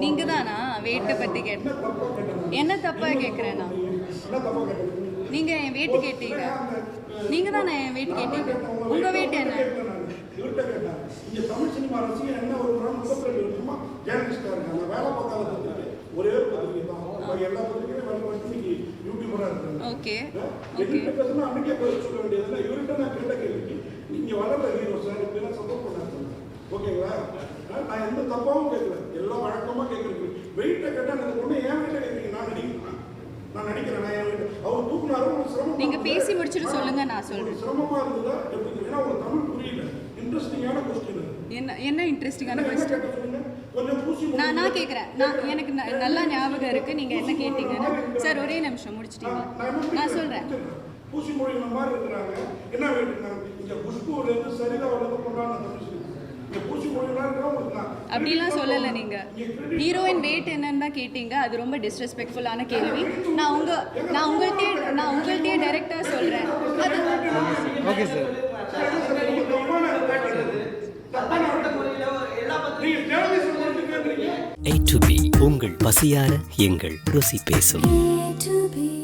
நீங்க தானா வெயிட்டை பத்தி கேட்டேன் என்ன தப்பா கேட்குறேன் நான் நீங்க என் வெயிட் கேட்டீங்க. நீங்க தானே என் வெயிட் கேட்டீங்க? உங்க வெயிட் என்ன? இவர்கிட்ட கேட்டேன் இங்க தமிழ் சினிமா ரசிகன் என்ன ஒரு முப்பத்தி ரெண்டு வருஷமா ஜேர்னலிஸ்டா நீங்க பேசி முடிச்சுட்டு சொல்லுங்க நான் சொல்றேன். உங்களுக்கு சிரமமா இருந்ததா எப்படி? ஏன்னா உங்களுக்கு தமிழ் புரியல. இன்ட்ரெஸ்டிங்கான கொஸ்டின் என்ன என்ன இன்ட்ரெஸ்டிங்கான கொஸ்டின் நான் நான் கேட்குறேன் நான் எனக்கு நல்லா ஞாபகம் இருக்கு. நீங்க என்ன கேட்டீங்கன்னு. சார் ஒரே நிமிஷம் முடிச்சிட்டீங்க நான் சொல்றேன். பூசி மொழியின மாதிரி இருக்கிறாங்க. என்ன வேண்டியிருக்காங்க இங்க குஷ்பூர்ல இருந்து சரிதா வளர்ந்து கொண்டாட தமிழ் சினிமா. இங்க பூசி மொழியெல்லாம் இருக்கிறவங்களுக்கு நான் அப்படிலாம் சொல்லலை நீங்க. ஹீரோயின் வெயிட் என்னன்னு தான் கேட்டீங்க. அது ரொம்ப டிஸ்ரெஸ்பெக்ட்ஃபுல்லான கேள்வி. நான் உங்க நான் உங்கள்கிட்டயே நான் உங்கள்கிட்டயே டைரக்டா சொல்றேன். அது ஓகே சார். To B உங்கள் பசியார எங்கள் ருசி பேசும். A to B.